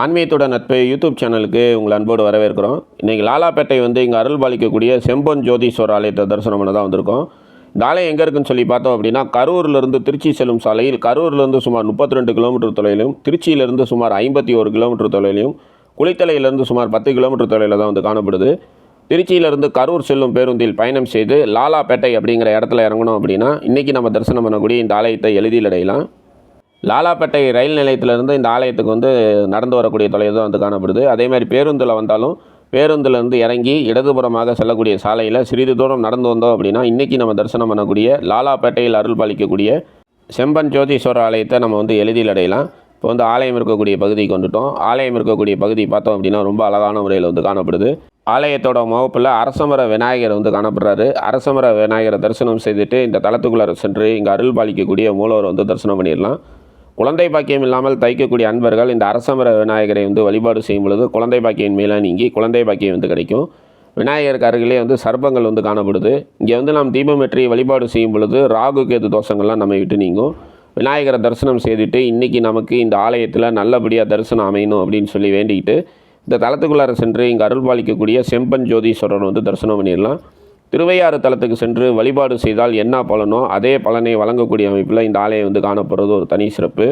ஆன்மீகத்தோட நட்பு யூடியூப் சேனலுக்கு உங்களை அன்போடு வரவேற்கிறோம். இன்றைக்கி லாலாப்பேட்டை வந்து இங்கே அருள் பாலிக்கக்கூடிய செம்பொன் ஜோதீஸ்வரர் ஆலயத்தை தரிசனம் பண்ண தான் வந்திருக்கோம். இந்த ஆலயம் எங்கே இருக்குன்னு சொல்லி பார்த்தோம் அப்படின்னா கரூர்லேருந்து திருச்சி செல்லும் சாலையில் கரூர்லேருந்து சுமார் 32 கிலோமீட்டர் தொலைவிலும் திருச்சியிலேருந்து சுமார் ஐம்பத்தி ஒரு கிலோமீட்டர் தொலைவிலும் குளித்தலையிலிருந்து சுமார் பத்து கிலோமீட்டர் தொலைவில் தான் வந்து காணப்படுது. திருச்சியிலேருந்து கரூர் செல்லும் பேருந்தில் பயணம் செய்து லாலாப்பேட்டை அப்படிங்கிற இடத்துல இறங்கணும் அப்படின்னா இன்றைக்கி நம்ம தரிசனம் பண்ணக்கூடிய இந்த ஆலயத்தை எளிதில் அடையலாம். லாலாப்பேட்டை ரயில் நிலையத்திலிருந்து இந்த ஆலயத்துக்கு வந்து நடந்து வரக்கூடிய தொலைவு தான் வந்து காணப்படுது. அதே மாதிரி பேருந்தில் வந்தாலும் பேருந்துலேருந்து இறங்கி இடதுபுறமாக செல்லக்கூடிய சாலையில் சிறிது தூரம் நடந்து வந்தோம் அப்படின்னா இன்றைக்கி நம்ம தரிசனம் பண்ணக்கூடிய லாலாப்பேட்டையில் அருள் பாலிக்கக்கூடிய செம்பன் ஜோதீஸ்வரர் ஆலயத்தை நம்ம வந்து எளிதில் அடையலாம். இப்போ வந்து ஆலயம் இருக்கக்கூடிய பகுதிக்கு வந்துட்டோம். ஆலயம் இருக்கக்கூடிய பகுதி பார்த்தோம் அப்படின்னா ரொம்ப அழகான முறையில் வந்து காணப்படுது. ஆலயத்தோட முகப்பில் அரசமர விநாயகர் வந்து காணப்படுறாரு. அரசமர விநாயகரை தரிசனம் செய்துட்டு இந்த தளத்துக்குள்ளே சென்று இங்கே அருள் பாலிக்கக்கூடிய மூலவர் வந்து தரிசனம் பண்ணிடலாம். குழந்தை பாக்கியம் இல்லாமல் தைக்கக்கூடிய அன்பர்கள் இந்த அரசமர விநாயகரை வந்து வழிபாடு செய்யும் பொழுது குழந்தை பாக்கியம் மேலே நீங்கி குழந்தை பாக்கியம் வந்து கிடைக்கும். விநாயகருக்கு அருகிலே வந்து சர்ப்பங்கள் வந்து காணப்படுது. இங்கே வந்து நாம் தீபம் வெற்றி வழிபாடு செய்யும் பொழுது ராகு கேது தோஷங்கள்லாம் நம்ம விட்டு நீங்கும். விநாயகரை தரிசனம் செய்துட்டு இன்றைக்கி நமக்கு இந்த ஆலயத்தில் நல்லபடியாக தரிசனம் அமையணும் அப்படின்னு சொல்லி வேண்டிக்கிட்டு இந்த தளத்துக்குள்ளார சென்று இங்கே அருள் பாலிக்கக்கூடிய செம்பன் ஜோதீஸ்வரர் வந்து தரிசனம் பண்ணிடலாம். திருவையாறு தலத்துக்கு சென்று வழிபாடு செய்தால் என்ன பலனோ அதே பலனை வழங்கக்கூடிய அமைப்பில் இந்த ஆலயம் வந்து காணப்படுறது ஒரு தனி சிறப்பு.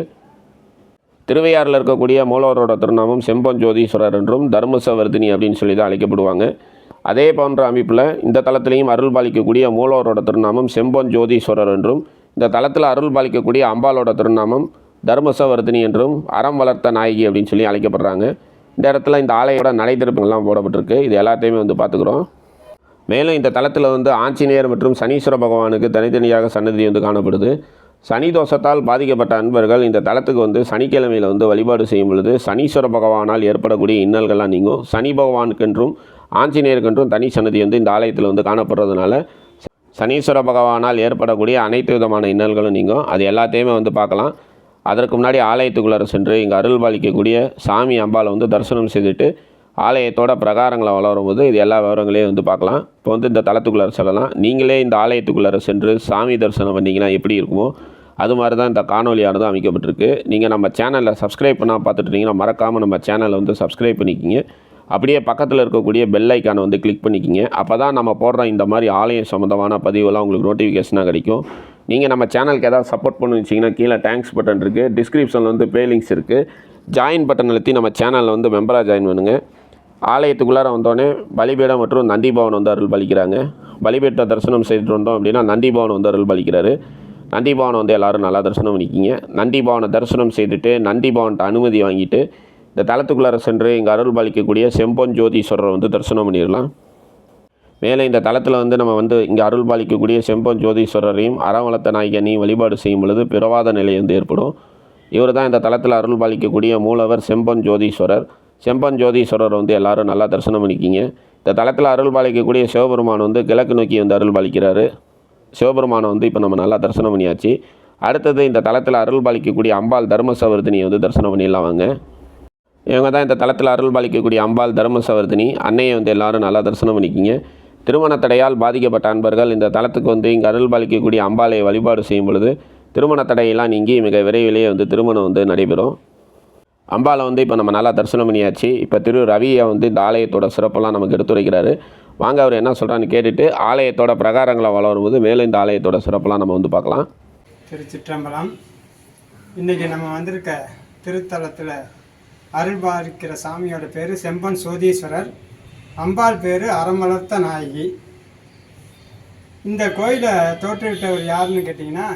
திருவையாறில் இருக்கக்கூடிய மூலவரோட திருநாமம் செம்பன் ஜோதீஸ்வரர் என்றும் தர்மசவர்தினி அப்படின்னு சொல்லி தான் அழைக்கப்படுவாங்க. அதே போன்ற அமைப்பில் இந்த தலத்திலையும் அருள் பாலிக்கக்கூடிய மூலவரோட திருநாமம் செம்பன் ஜோதீஸ்வரர் என்றும் இந்த தலத்தில் அருள் பாலிக்கக்கூடிய அம்பாலோட திருநாமம் தர்மசவர்தினி என்றும் அறம் வளர்த்த நாயகி அப்படின்னு சொல்லி அழைக்கப்படுறாங்க. இந்த இடத்துல இந்த ஆலையோடய நடை திறப்புகள்லாம் போடப்பட்டிருக்கு. இது எல்லாத்தையுமே வந்து பார்த்துக்குறோம். மேலும் இந்த தலத்தில் வந்து ஆஞ்சநேயர் மற்றும் சனீஸ்வர பகவானுக்கு தனித்தனியாக சன்னதி வந்து காணப்படுது. சனி தோஷத்தால் பாதிக்கப்பட்ட அன்பர்கள் இந்த தலத்துக்கு வந்து சனிக்கிழமையில் வந்து வழிபாடு செய்யும் பொழுது சனீஸ்வர பகவானால் ஏற்படக்கூடிய இன்னல்கள்லாம் நீங்கும். சனி பகவானுக்கென்றும் ஆஞ்சநேயருக்கென்றும் தனி சன்னதி வந்து இந்த ஆலயத்தில் வந்து காணப்படுறதுனால சனீஸ்வர பகவானால் ஏற்படக்கூடிய அனைத்து விதமான இன்னல்களும் நீங்கும். அது எல்லாத்தையுமே வந்து பார்க்கலாம். அதற்கு முன்னாடி ஆலயத்துக்குள்ளார சென்று இங்கே அருள் பாலிக்கக்கூடிய சாமி அம்பாவை வந்து தரிசனம் செய்துட்டு ஆலயத்தோட பிரகாரங்களை வளரும்போது இது எல்லா விவரங்களையும் வந்து பார்க்கலாம். இப்போ வந்து இந்த தளத்துக்குள்ளார செல்லலாம். நீங்களே இந்த ஆலயத்துக்குள்ளார சென்று சாமி தரிசனம் பண்ணிங்கன்னா எப்படி இருக்குமோ அது மாதிரி தான் இந்த காணொலியானது அமைக்கப்பட்டிருக்கு. நீங்கள் நம்ம சேனலில் சப்ஸ்கிரைப் பண்ணால் பார்த்துட்டு மறக்காமல் நம்ம சேனலை வந்து சப்ஸ்கிரைப் பண்ணிக்கிங்க. அப்படியே பக்கத்தில் இருக்கக்கூடிய பெல் ஐக்கானை வந்து கிளிக் பண்ணிக்கிங்க. அப்போ தான் நம்ம போடுற இந்த மாதிரி ஆலயம் சம்மந்தமான பதிவெல்லாம் உங்களுக்கு நோட்டிஃபிகேஷனாக கிடைக்கும். நீங்கள் நம்ம சேனலுக்கு ஏதாவது சப்போர்ட் பண்ணுச்சிங்கன்னா கீழே தேங்க்ஸ் பட்டன் இருக்குது டிஸ்கிரிப்ஷனில் வந்து பே லிங்க்ஸ் இருக்குது ஜாயின் பட்டன் அழுத்தி நம்ம சேனலில் வந்து மெம்பராக ஜாயின் பண்ணுங்கள் ஆலயத்துக்குள்ளார வந்தோடனே பலிபீடம் மற்றும் நந்திபவன் வந்து அருள் பலிக்கிறாங்க பலிபீட்ட தரிசனம் செய்துட்டு வந்தோம் அப்படின்னா நந்தி பவன் வந்து அருள் பலிக்கிறாரு நந்தி பவனை வந்து எல்லோரும் நல்லா தரிசனம் பண்ணிக்கிங்க. நந்தி பவனை தரிசனம் செய்துட்டு நந்தி பவன்கிட்ட அனுமதி வாங்கிட்டு இந்த தளத்துக்குள்ளார சென்று இங்கே அருள் பாலிக்கக்கூடிய செம்பொன் ஜோதீஸ்வரரை வந்து தரிசனம் பண்ணிடலாம். மேலே இந்த தளத்தில் வந்து நம்ம வந்து இங்கே அருள் பாலிக்கக்கூடிய செம்பொன் ஜோதீஸ்வரரையும் அறவளத்த நாயகனையும் வழிபாடு செய்யும் பொழுது பிறவாத நிலை வந்து ஏற்படும். இவர் தான் இந்த தளத்தில் அருள் பாலிக்கக்கூடிய மூலவர் செம்பன் ஜோதீஸ்வரர். செம்பன் ஜோதீஸ்வரர் வந்து எல்லாரும் நல்லா தரிசனம் பண்ணிக்கிங்க. இந்த தளத்தில் அருள் பாலிக்கக்கூடிய சிவபெருமான் வந்து கிழக்கு நோக்கி வந்து அருள் பாலிக்கிறாரு. சிவபெருமானை வந்து இப்போ நம்ம நல்லா தரிசனம் பண்ணியாச்சு. அடுத்தது இந்த தளத்தில் அருள் பாலிக்கக்கூடிய அம்பாள் தர்மசவர்தினியை வந்து தரிசனம் பண்ணிடலாம் வாங்க. இவங்க தான் இந்த தளத்தில் அருள் பாலிக்கக்கூடிய அம்பாள் தர்மசவர்தினி. அன்னையை வந்து எல்லாரும் நல்லா தரிசனம் பண்ணிக்கிங்க. திருமண தடையால் பாதிக்கப்பட்ட அன்பர்கள் இந்த தளத்துக்கு வந்து இங்கே அருள் பாலிக்கக்கூடிய அம்பாளை வழிபாடு செய்யும் பொழுது திருமண தடையெல்லாம் நீங்கி மிக விரைவிலேயே வந்து திருமணம் வந்து நடைபெறும். அம்பாவை வந்து இப்போ நம்ம நல்லா தரிசனம் பண்ணியாச்சு. இப்போ திரு ரவியை வந்து இந்த ஆலயத்தோட சிறப்பெல்லாம் நமக்கு எடுத்துரைக்கிறாரு வாங்க அவர் என்ன சொல்கிறான்னு கேட்டுட்டு ஆலயத்தோட பிரகாரங்களை வளரும்போது மேலும் இந்த ஆலயத்தோட சிறப்பெல்லாம் நம்ம வந்து பார்க்கலாம். திருச்சிற்றம்பலம். இன்றைக்கி நம்ம வந்திருக்க திருத்தலத்தில் அருள்பாலிக்கிற சாமியோட பேர் செம்பன் சோதீஸ்வரர். அம்பாள் பேர் அறமலர்த்த நாயகி. இந்த கோயிலை தோற்றுவிட்டவர் யாருன்னு கேட்டிங்கன்னா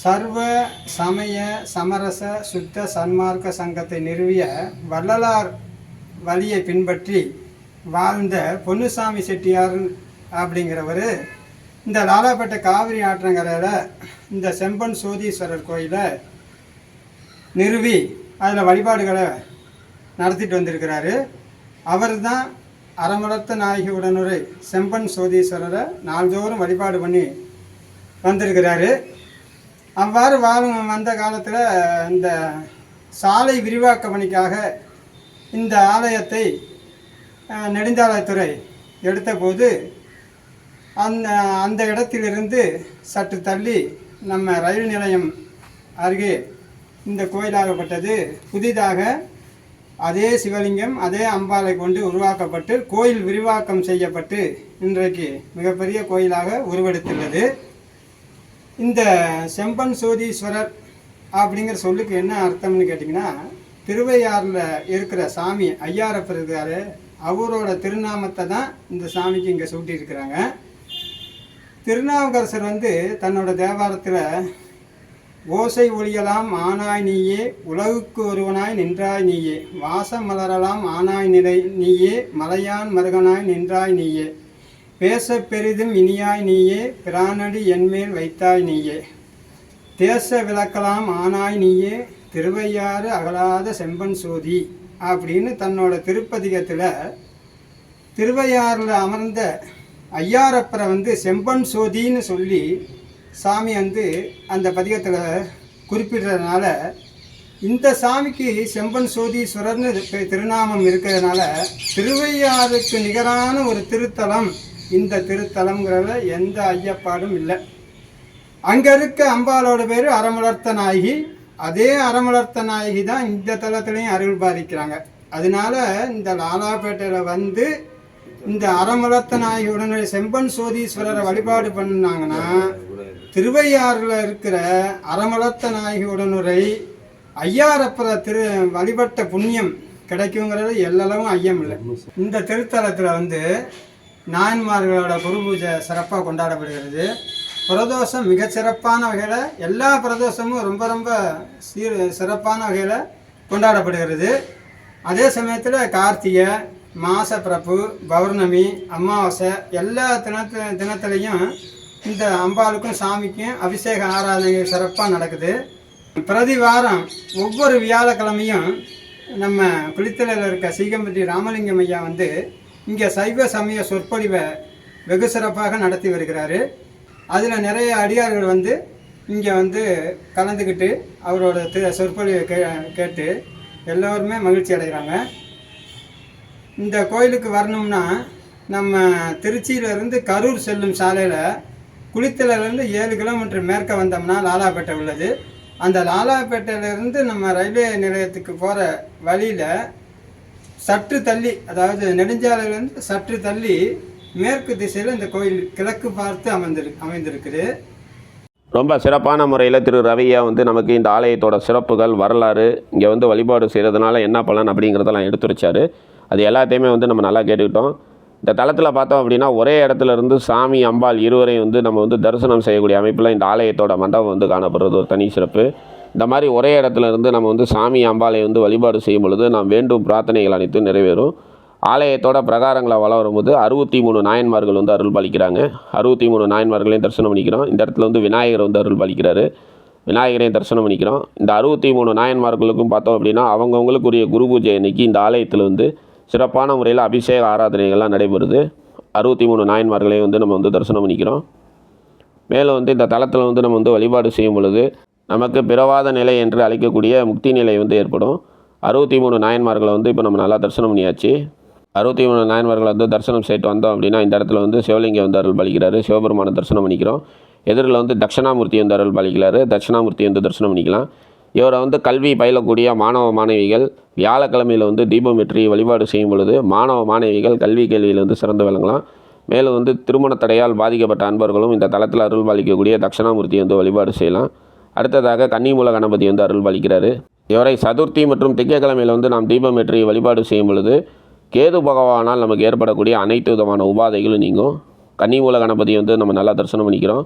சர்வ சமய சமரச சுத்த சன்மார்க்க சங்கத்தை நிறுவிய வள்ளலார் வழியை பின்பற்றி வாழ்ந்த பொன்னுசாமி செட்டியார் அப்படிங்கிறவர். இந்த லாலாப்பேட்டை காவிரி ஆற்றங்கரையில் இந்த செம்பன் சோதீஸ்வரர் கோயிலை நிறுவி அதில் வழிபாடுகளை நடத்திட்டு வந்திருக்கிறாரு. அவர் தான் அறமளத்த நாயகி உடனுரை செம்பன் சோதீஸ்வரரை நாள்தோறும் வழிபாடு பண்ணி வந்திருக்கிறாரு. அவ்வாறு வாழும் வந்த காலத்தில் இந்த சாலை விரிவாக்க பணிக்காக இந்த ஆலயத்தை நெடுஞ்சாலைத்துறை எடுத்தபோது அந்த அந்த இடத்திலிருந்து சற்று தள்ளி நம்ம ரயில் நிலையம் அருகே இந்த கோயிலாகப்பட்டது. புதிதாக அதே சிவலிங்கம் அதே அம்பாலை கொண்டு உருவாக்கப்பட்டு கோயில் விரிவாக்கம் செய்யப்பட்டு இன்றைக்கு மிகப்பெரிய கோயிலாக உருவெடுத்துள்ளது. இந்த செம்பன் சோதீஸ்வரர் அப்படிங்கிற சொல்லுக்கு என்ன அர்த்தம்னு கேட்டிங்கன்னா திருவையாறில் இருக்கிற சாமி ஐயாரப்பர் இருக்காரு அவரோட திருநாமத்தை தான் இந்த சாமிக்கு இங்கே சூட்டியிருக்கிறாங்க. திருநாவுக்கரசர் வந்து தன்னோட தேவாரத்தில் ஓசை ஒளியலாம் ஆனாய் நீயே உலகுக்கு ஒருவனாய் நின்றாய் நீயே வாசம் மலரலாம் ஆனாய் நிலை நீயே மலையான் மருகனாய் நின்றாய் நீயே பேசப் பெரிதும் இனியாய் நீயே பிரானடி என்மேல் வைத்தாய் நீயே. தேச விளக்கலாம் ஆனாய் நீயே திருவையாறு அகலாத செம்பன் சோதி அப்படின்னு தன்னோட திருப்பதிகத்தில் திருவையாறில் அமர்ந்த ஐயாரப்பரை வந்து செம்பன் சோதின்னு சொல்லி சாமி வந்து அந்த பதிகத்தில் குறிப்பிடுறதுனால இந்த சாமிக்கு செம்பன் சோதீஸ்வரர்னு திருநாமம் இருக்கிறதுனால திருவையாறுக்கு நிகரான ஒரு திருத்தலம் இந்த திருத்தலம்ங்கிறதுல எந்த ஐயப்பாடும் இல்லை. அங்கே இருக்க அம்பாளோட பேர் அறமலர்த்த நாயகி. அதே அறமலர்த்த நாயகி தான் இந்த தலத்துலேயும் அருள் பாதிக்கிறாங்க. அதனால இந்த லாலாபேட்டையில் வந்து இந்த அறமலர்த்த உடனே செம்பன் சோதீஸ்வரரை வழிபாடு பண்ணாங்கன்னா திருவையாறில் இருக்கிற அறமலர்த்த நாயகியுடனுரை ஐயாரப்புற திரு வழிபட்ட புண்ணியம் கிடைக்குங்கிறது எல்லளவும் ஐயம் இல்லை இந்த திருத்தலத்தில் வந்து நாயன்மார்களோட குரு பூஜை சிறப்பாக கொண்டாடப்படுகிறது. பிரதோஷம் மிகச்சிறப்பான வகையில் எல்லா பிரதோஷமும் ரொம்ப ரொம்ப சீர் சிறப்பான வகையில் கொண்டாடப்படுகிறது. அதே சமயத்தில் கார்த்திகை மாசப்பிறப்பு பௌர்ணமி அமாவாசை எல்லா தினத்து தினத்துலையும் இந்த அம்பாளுக்கும் சாமிக்கும் அபிஷேக ஆராதனை சிறப்பாக நடக்குது. பிரதி வாரம் ஒவ்வொரு வியாழக்கிழமையும் நம்ம குளித்தலையில் இருக்க சீகம்பட்டி ராமலிங்கம் ஐயா வந்து இங்கே சைவ சமய சொற்பொழிவை வெகு சிறப்பாக நடத்தி வருகிறாரு. அதில் நிறைய அடியார்கள் வந்து இங்கே வந்து கலந்துக்கிட்டு அவரோட தி- சொற்பொழிவை கே கேட்டு எல்லோருமே மகிழ்ச்சி அடைகிறாங்க. இந்த கோயிலுக்கு வரணும்னா நம்ம திருச்சியிலேருந்து கரூர் செல்லும் சாலையில் குளித்தலையிலேருந்து ஏழு கிலோமீட்டர் மேற்க வந்தோம்னா லாலாப்பேட்டை உள்ளது. அந்த லாலாப்பேட்டையிலேருந்து நம்ம ரயில்வே நிலையத்துக்கு போகிற வழியில் சற்று தள்ளி அதாவது நெடுஞ்சாலையிலிருந்து சற்று தள்ளி மேற்கு திசையில் இந்த கோயில் கிழக்கு பார்த்து அமைந்திரு அமைந்திருக்குது. ரொம்ப சிறப்பான முறையில் திரு ரவியா வந்து நமக்கு இந்த ஆலயத்தோட சிறப்புகள் வரலாறு இங்கே வந்து வழிபாடு செய்கிறதுனால என்ன பலன் அப்படிங்கிறதெல்லாம் எடுத்துரைச்சாரு. அது எல்லாத்தையுமே வந்து நம்ம நல்லா கேட்டுக்கிட்டோம். இந்த தளத்தில் பார்த்தோம் அப்படின்னா ஒரே இடத்துல இருந்து சாமி அம்பாள் இருவரையும் வந்து நம்ம வந்து தரிசனம் செய்யக்கூடிய அமைப்பில் இந்த ஆலயத்தோட மண்டபம் வந்து காணப்படுறது ஒரு தனி சிறப்பு. இந்த மாதிரி ஒரே இடத்துல இருந்து நம்ம வந்து சாமி அம்பாளை வந்து வழிபாடு செய்யும் பொழுது நாம் வேண்டும் பிரார்த்தனைகள் அனைத்தும் நிறைவேறும். ஆலயத்தோட பிரகாரங்களை வள வரும்போது அறுபத்தி மூணு நாயன்மார்கள் வந்து அருள் பாலிக்கிறாங்க. அறுபத்தி மூணு நாயன்மார்களையும் தரிசனம் பண்ணிக்கிறோம். இந்த இடத்துல வந்து விநாயகர் வந்து அருள் பாலிக்கிறாரு. விநாயகரையும் தரிசனம் பண்ணிக்கிறோம். இந்த அறுபத்தி மூணு நாயன்மார்களுக்கும் பார்த்தோம் அப்படின்னா அவங்கவுங்களுக்குரிய குரு பூஜை அன்னைக்கு இந்த ஆலயத்தில் வந்து சிறப்பான முறையில் அபிஷேக ஆராதனைகள்லாம் நடைபெறுது. அறுபத்தி மூணு நாயன்மார்களையும் வந்து நம்ம வந்து தரிசனம் பண்ணிக்கிறோம். மேலும் வந்து இந்த தளத்தில் வந்து நம்ம வந்து வழிபாடு செய்யும் பொழுது நமக்கு பிறவாத நிலை என்று அழைக்கக்கூடிய முக்தி நிலை வந்து ஏற்படும். அறுபத்தி மூணு நாயன்மார்களை வந்து இப்போ நம்ம நல்லா தரிசனம் பண்ணியாச்சு. அறுபத்தி மூணு நாயன்மார்களை வந்து தரிசனம் செய்யிட்டு வந்தோம் அப்படின்னா இந்த இடத்துல வந்து சிவலிங்கம் வந்து அருள் பலிக்கிறாரு சிவபெருமான தரிசனம் பண்ணிக்கிறோம். எதிரில் வந்து தட்சிணாமூர்த்தி வந்து அருள் பலிக்கிறாரு தட்சிணாமூர்த்தி வந்து தரிசனம் பண்ணிக்கலாம். இவரை வந்து கல்வி பயிலக்கூடிய மாணவ மாணவிகள் வியாழக்கிழமையில் வந்து தீபம் வெற்றி வழிபாடு செய்யும் பொழுது மாணவ மாணவிகள் கல்வி கேள்வியில் வந்து சிறந்து விளங்கலாம். மேலும் வந்து திருமண தடையால் பாதிக்கப்பட்ட அன்பர்களும் இந்த தளத்தில் அருள் பாலிக்கக்கூடிய தட்சிணாமூர்த்தி வந்து வழிபாடு செய்யலாம். அடுத்ததாக கன்னிமூல கணபதி வந்து அருள் பாலிக்கிறாரு இவரை சதுர்த்தி மற்றும் திங்கக்கிழமையில் வந்து நாம் தீபம் ஏற்றி வழிபாடு செய்யும் பொழுது கேது பகவானால் நமக்கு ஏற்படக்கூடிய அனைத்து விதமான உபாதைகளும் நீங்கும். கன்னிமூல கணபதி வந்து நம்ம நல்லா தரிசனம் பண்ணிக்கிறோம்.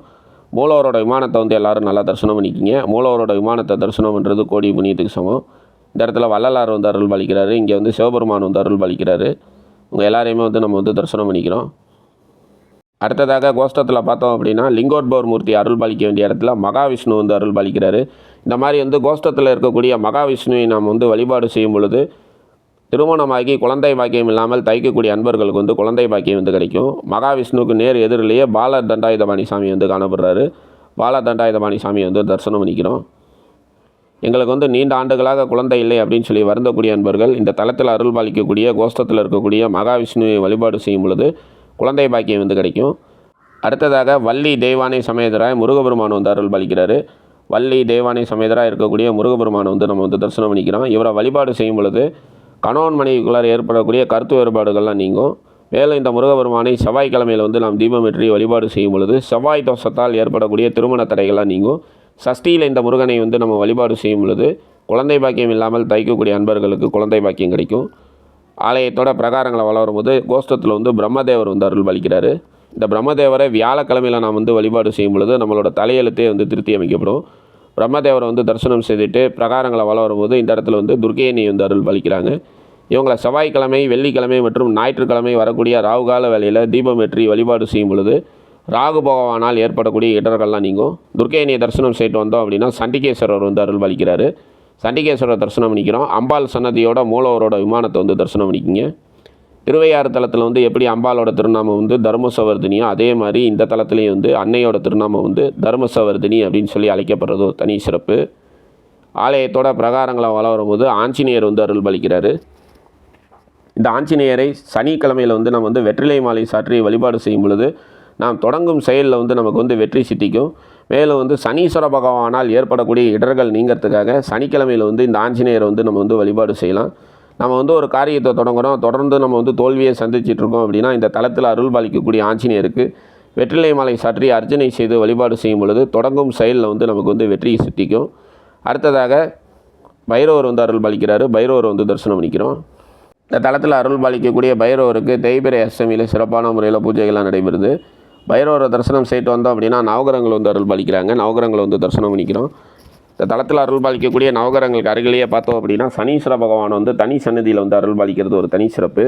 மூலவரோட விமானத்தை வந்து எல்லாரும் நல்லா தரிசனம் பண்ணிக்கிங்க. மூலவரோட விமானத்தை தரிசனம் பண்ணுறது கோடி புண்ணியத்துக்கு சமம். இந்த இடத்துல வள்ளலார் வந்து அருள் பாலிக்கிறாரு இங்கே வந்து சிவபெருமான் வந்து அருள் பாலிக்கிறாரு உங்கள் எல்லாரையுமே வந்து நம்ம வந்து தரிசனம் பண்ணிக்கிறோம். அடுத்ததாக கோஷ்டத்தில் பார்த்தோம் அப்படின்னா லிங்கோட்பவர் மூர்த்தி அருள் பாலிக்க வேண்டிய இடத்துல மகாவிஷ்ணு வந்து அருள் பாலிக்கிறாரு இந்த மாதிரி வந்து கோஷ்டத்தில் இருக்கக்கூடிய மகாவிஷ்ணுவை நாம் வந்து வழிபாடு செய்யும் பொழுது திருமணமாகி குழந்தை பாக்கியம் இல்லாமல் தைக்கக்கூடிய அன்பர்களுக்கு வந்து குழந்தை பாக்கியம் வந்து கிடைக்கும். மகாவிஷ்ணுவுக்கு நேர் எதிரிலேயே பால தண்டாயுதபாணி சாமி வந்து காணப்படுறாரு. பால தண்டாயுதபாணி சாமி வந்து தரிசனம் பண்ணிக்கிறோம். எங்களுக்கு வந்து நீண்ட ஆண்டுகளாக குழந்தை இல்லை அப்படின்னு சொல்லி வருந்தக்கூடிய அன்பர்கள் இந்த தளத்தில் அருள் பாலிக்கக்கூடிய கோஷ்டத்தில் இருக்கக்கூடிய மகாவிஷ்ணுவை வழிபாடு செய்யும் பொழுது குழந்தை பாக்கியம் வந்து கிடைக்கும். அடுத்ததாக வள்ளி தெய்வானை சமேதராய் முருகபெருமான் வந்து அருள் பலிக்கிறாரு. வள்ளி தெய்வானை சமேதராக இருக்கக்கூடிய முருகபெருமானை வந்து நம்ம வந்து தரிசனம் பண்ணிக்கிறோம். இவரை வழிபாடு செய்யும் பொழுது கணவன் மனைவிக்குள்ளார் ஏற்படக்கூடிய கருத்து வேறுபாடுகள்லாம் நீங்கும். மேலும் இந்த முருகபெருமானை செவ்வாய்க்கிழமையில் வந்து நாம் தீபமேற்றி வழிபாடு செய்யும் பொழுது செவ்வாய் தோஷத்தால் ஏற்படக்கூடிய திருமண தடைகள்லாம் நீங்கும். சஷ்டியில் இந்த முருகனை வந்து நம்ம வழிபாடு செய்யும் பொழுது குழந்தை பாக்கியம் இல்லாமல் தைக்கக்கூடிய அன்பர்களுக்கு குழந்தை பாக்கியம் கிடைக்கும். ஆலயத்தோட பிரகாரங்களை வளரும் போது கோஷ்டத்தில் வந்து பிரம்மதேவர் வந்து அருள் வலிக்கிறாரு இந்த பிரம்மதேவரை வியாழக்கிழமையில் நாம் வந்து வழிபாடு செய்யும் பொழுது நம்மளோட தலையெழுத்தே வந்து திருத்தி அமைக்கப்படும் பிரம்மதேவரை வந்து தரிசனம் செய்துட்டு பிரகாரங்களை வளம் வரும்போது இந்த இடத்துல வந்து துர்க்கையணி வந்து அருள் பலிக்கிறாங்க. இவங்களை செவ்வாய்க்கிழமை வெள்ளிக்கிழமை மற்றும் ஞாயிற்றுக்கிழமை வரக்கூடிய ராகுகால வேலையில் தீபம் ஏற்றி வழிபாடு செய்யும் பொழுது ராகு பகவானால் ஏற்படக்கூடிய இடர்கள்லாம் நீங்கும். துர்க்கையணியை தரிசனம் செய்துட்டு வந்தோம் அப்படின்னா சண்டிகேஸ்வரர் வந்து அருள் பாலிக்கிறாரு. சண்டிகேஸ்வரர் தரிசனம் பண்ணிக்கிறோம். அம்பாள் சன்னதியோட மூலவரோட விமானத்தை வந்து தரிசனம் பண்ணிக்கிங்க. திருவையாறு தலத்தில் வந்து எப்படி அம்பாலோட திருநாமம் வந்து தர்மசவர்தினியோ அதே மாதிரி இந்த தலத்துலேயும் வந்து அன்னையோட திருநாமம் வந்து தர்மசவர்தினி அப்படின்னு சொல்லி அழைக்கப்படுறது ஒரு தனி சிறப்பு. ஆலயத்தோட பிரகாரங்களை வளரும் போது ஆஞ்சநேயர் வந்து அருள் பலிக்கிறாரு. இந்த ஆஞ்சநேயரை சனிக்கிழமையில் வந்து நம்ம வந்து வெற்றிலை மாலை சாற்றி வழிபாடு செய்யும் பொழுது நாம் தொடங்கும் செயலில் வந்து நமக்கு வந்து வெற்றி சித்திக்கும். மேலும் வந்து சனீஸ்வர பகவானால் ஏற்படக்கூடிய இடர்கள் நீங்கிறதுக்காக சனிக்கிழமையில் வந்து இந்த ஆஞ்சநேயரை வந்து நம்ம வந்து வழிபாடு செய்யலாம். நம்ம வந்து ஒரு காரியத்தை தொடங்குறோம். தொடர்ந்து நம்ம வந்து தோல்வியை சந்திச்சிட்ருக்கோம் அப்படின்னா இந்த தளத்தில் அருள் பாலிக்கக்கூடிய ஆஞ்சநேயருக்கு வெற்றிலை மாலை சாற்றி அர்ச்சனை செய்து வழிபாடு செய்யும் பொழுது தொடங்கும் செயலில் வந்து நமக்கு வந்து வெற்றியை சித்திக்கும். அடுத்ததாக பைரவர் வந்து அருள் பாலிக்கிறாரு. பைரவர் வந்து தரிசனம் பண்ணிக்கிறோம் இந்த தளத்தில் அருள் பாலிக்கக்கூடிய பைரவருக்கு தேய்பிரை அஷ்டமியில் சிறப்பான முறையில் பூஜைகள்லாம் நடைபெறுது. பைரவரை தரிசனம் செய்துட்டு வந்தோம் அப்படின்னா நவகிரகங்கள் வந்து அருள் பாலிக்கிறாங்க நவகிரகங்களை வந்து தரிசனம் பண்ணிக்கிறோம். இந்த தளத்தில் அருள் பாலிக்கக்கூடிய நவகிரகங்களுக்கு அருகிலேயே பார்த்தோம் அப்படின்னா சனீஸ்வர பகவான் வந்து தனி சன்னதியில் வந்து அருள் பாலிக்கிறது ஒரு தனி சிறப்பு.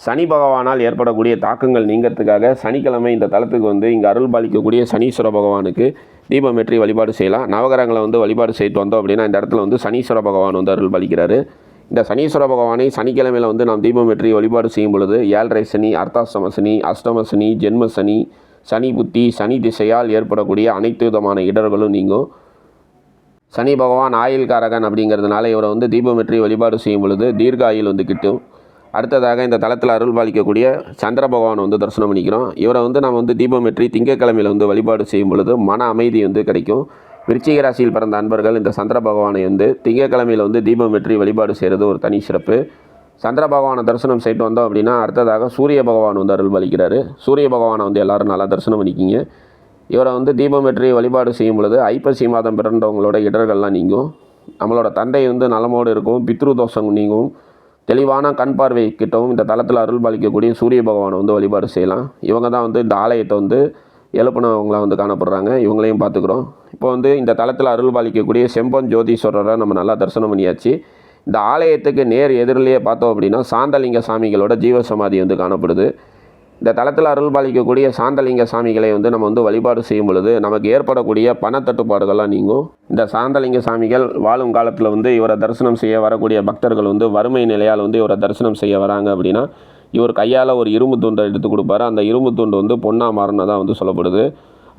சனி பகவானால் ஏற்படக்கூடிய தாக்கங்கள் நீங்கிறதுக்காக சனிக்கிழமை இந்த தளத்துக்கு வந்து இங்கே அருள் பாலிக்கக்கூடிய சனீஸ்வர பகவானுக்கு தீபம் ஏற்றி வழிபாடு செய்யலாம். நவகரங்களை வந்து வழிபாடு செய்துட்டு வந்தோம் அப்படின்னா இந்த இடத்துல வந்து சனீஸ்வர பகவான் வந்து அருள் பாலிக்கிறாரு இந்த சனீஸ்வர பகவானை சனிக்கிழமையில் வந்து நாம் தீபம் ஏற்றி வழிபாடு செய்யும் பொழுது ஏழரை சனி அர்த்தாஷ்டம சனி அஷ்டம சனி ஜென்ம சனி சனி புத்தி சனி திசையால் ஏற்படக்கூடிய அனைத்து விதமான இடர்களும் நீங்கும். சனி பகவான் ஆயில் காரகன் அப்படிங்கிறதுனால இவரை வந்து தீபம் வெற்றி வழிபாடு செய்யும் பொழுது தீர்க்க ஆயுள் வந்து கிட்டும். அடுத்ததாக இந்த தளத்தில் அருள் பாலிக்கக்கூடிய சந்திர பகவான் வந்து தரிசனம் பண்ணிக்கிறோம். இவரை வந்து நம்ம வந்து தீபம் வெற்றி திங்கக்கிழமையில் வந்து வழிபாடு செய்யும் பொழுது மன அமைதி வந்து கிடைக்கும். விருச்சிக ராசியில் பிறந்த அன்பர்கள் இந்த சந்திர பகவானை வந்து திங்கக்கிழமையில் வந்து தீபம் வெற்றி வழிபாடு செய்கிறது ஒரு தனி சிறப்பு. சந்திர பகவானை தரிசனம் செய்துட்டு வந்தோம் அப்படின்னா அடுத்ததாக சூரிய பகவான் வந்து அருள் பாலிக்கிறாரு. சூரிய பகவானை வந்து எல்லோரும் நல்லா தரிசனம் பண்ணிக்கிங்க. இவரை வந்து தீபம் வெற்றி வழிபாடு செய்யும் பொழுது ஐப்பசி மாதம் பிறந்தவங்களோட இடர்கள்லாம் நீங்கும். நம்மளோட தந்தை வந்து நலமோடு இருக்கும் பித்ரு தோஷம் நீங்கும் தெளிவான கண் பார்வை கிட்டவும் இந்த தளத்தில் அருள் பாலிக்கக்கூடிய சூரிய பகவானை வந்து வழிபாடு செய்யலாம். இவங்க தான் வந்து இந்த ஆலயத்தை வந்து எழுப்பினவங்களாம் வந்து காணப்படுறாங்க. இவங்களையும் பார்த்துக்குறோம். இப்போ வந்து இந்த தளத்தில் அருள் பாலிக்கக்கூடிய செம்பன் ஜோதீஸ்வரரை நம்ம நல்லா தரிசனம் பண்ணியாச்சு. இந்த ஆலயத்துக்கு நேர் எதிரிலேயே பார்த்தோம் அப்படின்னா சாந்தலிங்க சாமிகளோட ஜீவசமாதி வந்து காணப்படுது. இந்த தளத்தில் அருள் பாலிக்கக்கூடிய சாந்தலிங்க சாமிகளை வந்து நம்ம வந்து வழிபாடு செய்யும் பொழுது நமக்கு ஏற்படக்கூடிய பணத்தட்டுப்பாடுகள்லாம் நீங்கும். இந்த சாந்தலிங்க சாமிகள் வாழும் காலத்தில் வந்து இவரை தரிசனம் செய்ய வரக்கூடிய பக்தர்கள் வந்து வறுமை நிலையால் வந்து இவரை தரிசனம் செய்ய வராங்க அப்படின்னா இவர் கையால் ஒரு இரும்பு துண்டை எடுத்து கொடுப்பாரு. அந்த இரும்பு துண்டு வந்து பொன்னா மாறினதாக வந்து சொல்லப்படுது.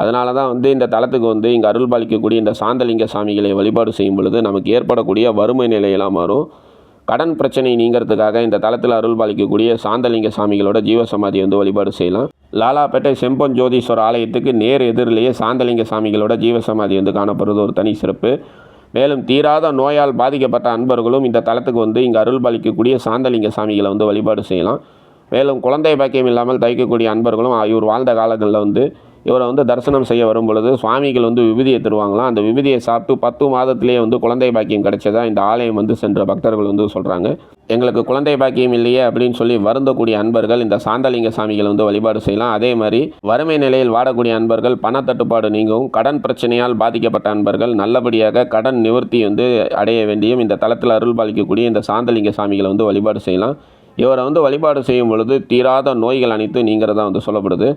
அதனால தான் வந்து இந்த தலத்துக்கு வந்து இங்கே அருள் பாலிக்கக்கூடிய இந்த சாந்தலிங்க சாமிகளை வழிபாடு செய்யும் பொழுது நமக்கு ஏற்படக்கூடிய வறுமை நிலையெல்லாம் மாறும். கடன் பிரச்சனை நீங்கிறதுக்காக இந்த தலத்தில் அருள் பாலிக்கக்கூடிய சாந்தலிங்க சாமிகளோட ஜீவசமாதி வந்து வழிபாடு செய்யலாம். லாலாப்பேட்டை செம்பன் ஜோதீஸ்வரர் ஆலயத்துக்கு நேர் எதிரிலேயே சாந்தலிங்க சாமிகளோட ஜீவசமாதி வந்து காணப்படுறது ஒரு தனி சிறப்பு. மேலும் தீராத நோயால் பாதிக்கப்பட்ட அன்பர்களும் இந்த தலத்துக்கு வந்து இங்கே அருள் பாலிக்கக்கூடிய சாந்தலிங்க சாமிகளை வந்து வழிபாடு செய்யலாம். மேலும் குழந்தை பாக்கியம் இல்லாமல் தைக்கக்கூடிய அன்பர்களும் இவர் வாழ்ந்த காலங்களில் வந்து இவரை வந்து தரிசனம் செய்ய வரும் பொழுது சுவாமிகள் வந்து விபூதியை தருவாங்களாம். அந்த விபூதியை சாப்பிட்டு பத்து மாதத்திலேயே வந்து குழந்தை பாக்கியம் கிடைச்சதா? இந்த ஆலயம் வந்து சென்ற பக்தர்கள் வந்து சொல்கிறாங்க எங்களுக்கு குழந்தை பாக்கியம் இல்லையே அப்படின்னு சொல்லி வருந்தக்கூடிய அன்பர்கள் இந்த சாந்தலிங்க சாமிகளை வந்து வழிபாடு செய்யலாம். அதே மாதிரி வறுமை நிலையில் வாடக்கூடிய அன்பர்கள் பணத்தட்டுப்பாடு நீங்கவும் கடன் பிரச்சனையால் பாதிக்கப்பட்ட அன்பர்கள் நல்லபடியாக கடன் நிவர்த்தி வந்து அடைய வேண்டியும் இந்த தளத்தில் அருள் பாலிக்கக்கூடிய இந்த சாந்தலிங்க சாமிகளை வந்து வழிபாடு செய்யலாம். இவரை வந்து வழிபாடு செய்யும் பொழுது தீராத நோய்கள் அனைத்தும் நீங்கிறதா வந்து சொல்லப்படுது.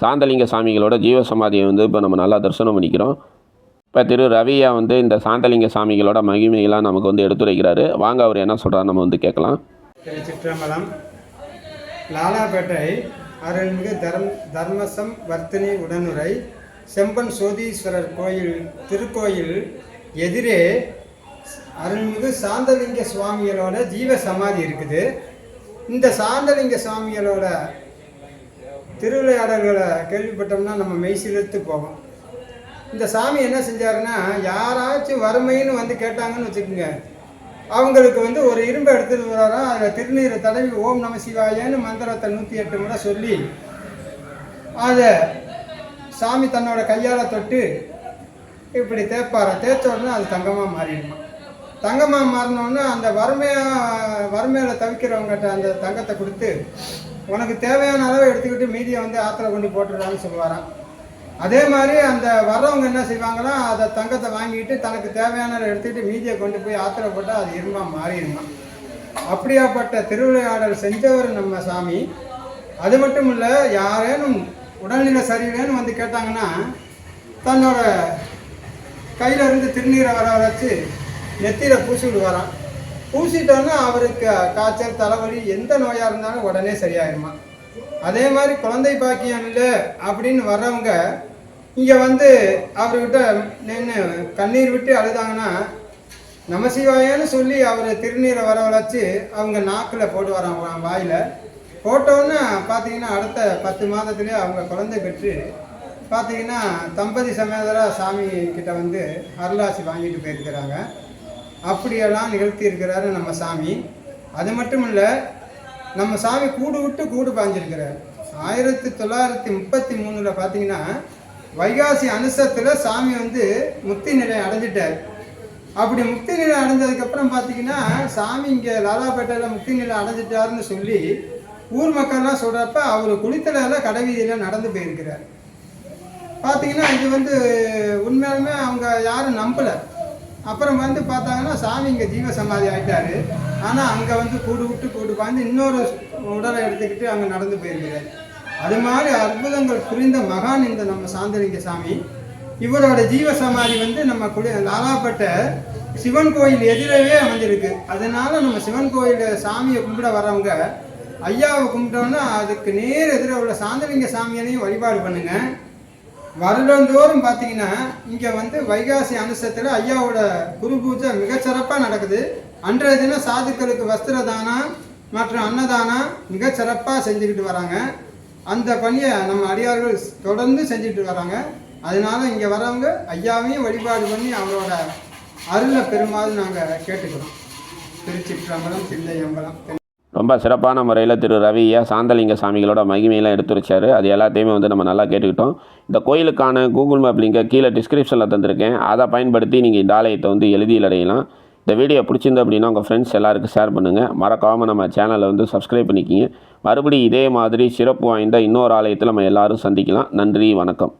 சாந்தலிங்க சாமிகளோட ஜீவசமாதியை வந்து இப்போ நம்ம நல்லா தரிசனம் பண்ணிக்கிறோம். இப்போ திரு ரவியா வந்து இந்த சாந்தலிங்க சாமிகளோட மகிமையெல்லாம் நமக்கு வந்து எடுத்துரைக்கிறாரு. வாங்க அவர் என்ன சொல்கிறார் நம்ம வந்து கேட்கலாம். திருச்சிற்றம்பலம் லாலாபேட்டை அருள்மிகு தர்ம தர்மசம் வர்த்தினி உடனுரை செம்பன் சோதீஸ்வரர் கோயில் திருக்கோயில் எதிரே அருள்மிகு சாந்தலிங்க சுவாமிகளோட ஜீவ சமாதி இருக்குது. இந்த சாந்தலிங்க சுவாமிகளோட திருவிளையாடல்களை கேள்விப்பட்டோம்னா நம்ம மெய்சிலிர்த்து போவோம். இந்த சாமி என்ன செஞ்சாருன்னா யாராச்சும் வறுமைன்னு வந்து கேட்டாங்கன்னு வச்சுக்கோங்க. அவங்களுக்கு வந்து ஒரு இரும்பை எடுத்துகிட்டு வராரா அதில் திருநீரை தடவி ஓம் நம சிவாயன்னு மந்திரத்தை நூற்றி எட்டு முறை சொல்லி அதை சாமி தன்னோட கையால் தொட்டு இப்படி தேய்ப்பாரா? தேய்ச்ச உடனே அது தங்கமாக மாறிடுமா? தங்கமாக மாறினோடனே அந்த வறுமையாக வறுமையில் தவிக்கிறவங்ககிட்ட அந்த தங்கத்தை கொடுத்து உனக்கு தேவையான அளவு எடுத்துக்கிட்டு மீதியை வந்து ஆற்றுல கொண்டு போட்டுடுறான்னு சொல்லுவாராம். அதே மாதிரி அந்த வர்றவங்க என்ன செய்வாங்கன்னா அதை தங்கத்தை வாங்கிட்டு தனக்கு தேவையானதை எடுத்துக்கிட்டு மீதியை கொண்டு போய் ஆற்றுல போட்டால் அது இருமா மாறிடுமா. அப்படியாப்பட்ட திருவிளையாடல் செஞ்சவர் நம்ம சாமி. அது மட்டும் இல்லை யாரேனும் உடல்நிலை சரியில்லைன்னு வந்து கேட்டாங்கன்னா தன்னோட கையிலிருந்து திருநீரை வர வச்சு நெத்தியில் பூசி விடுவாரான் பூசிட்டோன்னா அவருக்கு காய்ச்சல் தலைவலி எந்த நோயாக இருந்தாலும் உடனே சரியாயிருமா? அதே மாதிரி குழந்தை பாக்கியம் இல்லை அப்படின்னு வர்றவங்க இங்கே வந்து அவர்கிட்ட நின்று கண்ணீர் விட்டு அழுதாங்கன்னா நமசிவாயன்னு சொல்லி அவர் திருநீரை வரவழைச்சி அவங்க நாக்கில் போட்டு வராங்க வாயில். போட்டோன்னே பார்த்தீங்கன்னா அடுத்த பத்து மாதத்துலேயே அவங்க குழந்தை பெற்று பார்த்தீங்கன்னா தம்பதி சமேதரா சாமி கிட்ட வந்து அருளாசி வாங்கிட்டு போயிருக்கிறாங்க. அப்படியெல்லாம் நிகழ்த்தி இருக்கிறாரு நம்ம சாமி. அது மட்டும் இல்லை நம்ம சாமி கூடு விட்டு கூடு பாஞ்சிருக்கிறார் ஆயிரத்தி தொள்ளாயிரத்தி முப்பத்தி மூணில் பார்த்தீங்கன்னா வைகாசி அனுசத்தில் சாமி வந்து முக்தி நிலை அடைஞ்சிட்டார். அப்படி முக்தி நிலை அடைஞ்சதுக்கப்புறம் பார்த்தீங்கன்னா சாமி இங்கே லாலாப்பேட்டையில் முக்தி நிலை அடைஞ்சிட்டாருன்னு சொல்லி ஊர் மக்கள்லாம் சொல்கிறப்ப அவர் குளித்தலையில் கடைவீதியில் நடந்து போயிருக்கிறார். பார்த்தீங்கன்னா இது வந்து உண்மையாலுமே அவங்க யாரும் நம்பலை. அப்புறம் வந்து பார்த்தாங்கன்னா சாமி இங்கே ஜீவ சமாதி ஆனால் அங்கே வந்து கூடு விட்டு கூடு பாய்ந்து இன்னொரு உடலை எடுத்துக்கிட்டு அங்கே நடந்து போயிருக்கிறார். அது மாதிரி அற்புதங்கள் புரிந்த மகான் இந்த நம்ம சாந்தலிங்க சாமி. இவரோட ஜீவ சமாதி வந்து நம்ம குடி லாலாப்பட்ட சிவன் கோயில் எதிரவே அமைஞ்சிருக்கு. அதனால நம்ம சிவன் கோயில் சாமியை கும்பிட வர்றவங்க ஐயாவை கும்பிட்டோன்னா அதுக்கு நேர் எதிர உள்ள சாந்தலிங்க சாமியனையும் வழிபாடு பண்ணுங்க. வருடந்தோறும் பார்த்தீங்கன்னா இங்கே வந்து வைகாசி அனுசத்தில் ஐயாவோட குரு பூஜை மிகச்சிறப்பாக நடக்குது. அன்றைய தினம் சாதுக்களுக்கு வஸ்திர தானம் மற்றும் அன்னதானம் மிகச்சிறப்பாக செஞ்சுக்கிட்டு வராங்க. அந்த பணியை நம்ம அடியார்கள் தொடர்ந்து செஞ்சுட்டு வராங்க. அதனால இங்கே வரவங்க ஐயாவையும் வழிபாடு பண்ணி அவரோட அருளை பெருமாள் நாங்கள் கேட்டுக்கிறோம். திருச்சிற்றம்பலம் தில்லையம்பலம் ரொம்ப சிறப்பான முறையில் திரு ரவியா சாந்தலிங்க சாமிகளோட மகிமையெல்லாம் எடுத்துரைச்சாரு. அது எல்லாத்தையுமே வந்து நம்ம நல்லா கேட்டுக்கிட்டோம். இந்த கோயிலுக்கான கூகுள் மேப் லிங்கை கீழே டிஸ்கிரிப்ஷனில் தந்திருக்கேன். அதை பயன்படுத்தி நீங்கள் இந்த ஆலயத்தை வந்து எழுதியில் அடையலாம். இந்த வீடியோ பிடிச்சிருந்து அப்படின்னா உங்கள் ஃப்ரெண்ட்ஸ் எல்லாருக்கும் ஷேர் பண்ணுங்கள் மறக்காமல் நம்ம சேனலை வந்து சப்ஸ்கிரைப் பண்ணிக்கிங்க. மறுபடியும் இதே மாதிரி சிறப்பு வாய்ந்த இன்னொரு ஆலயத்தில் நம்ம எல்லாரும் சந்திக்கலாம். நன்றி வணக்கம்.